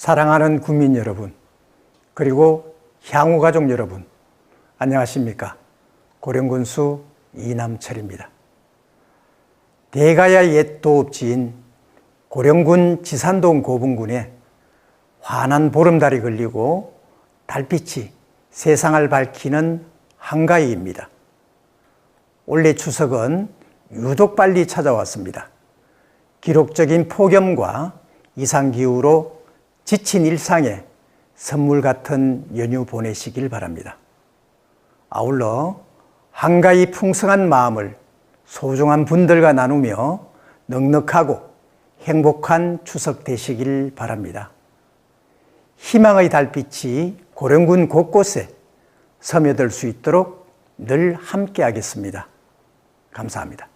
사랑하는 국민 여러분, 그리고 향후 가족 여러분, 안녕하십니까. 고령군수 이남철입니다. 대가야 옛 도읍지인 고령군 지산동 고분군에 환한 보름달이 걸리고 달빛이 세상을 밝히는 한가위입니다. 올해 추석은 유독 빨리 찾아왔습니다. 기록적인 폭염과 이상기후로 지친 일상에 선물 같은 연휴 보내시길 바랍니다. 아울러 한가히 풍성한 마음을 소중한 분들과 나누며 넉넉하고 행복한 추석 되시길 바랍니다. 희망의 달빛이 고령군 곳곳에 스며들 수 있도록 늘 함께 하겠습니다. 감사합니다.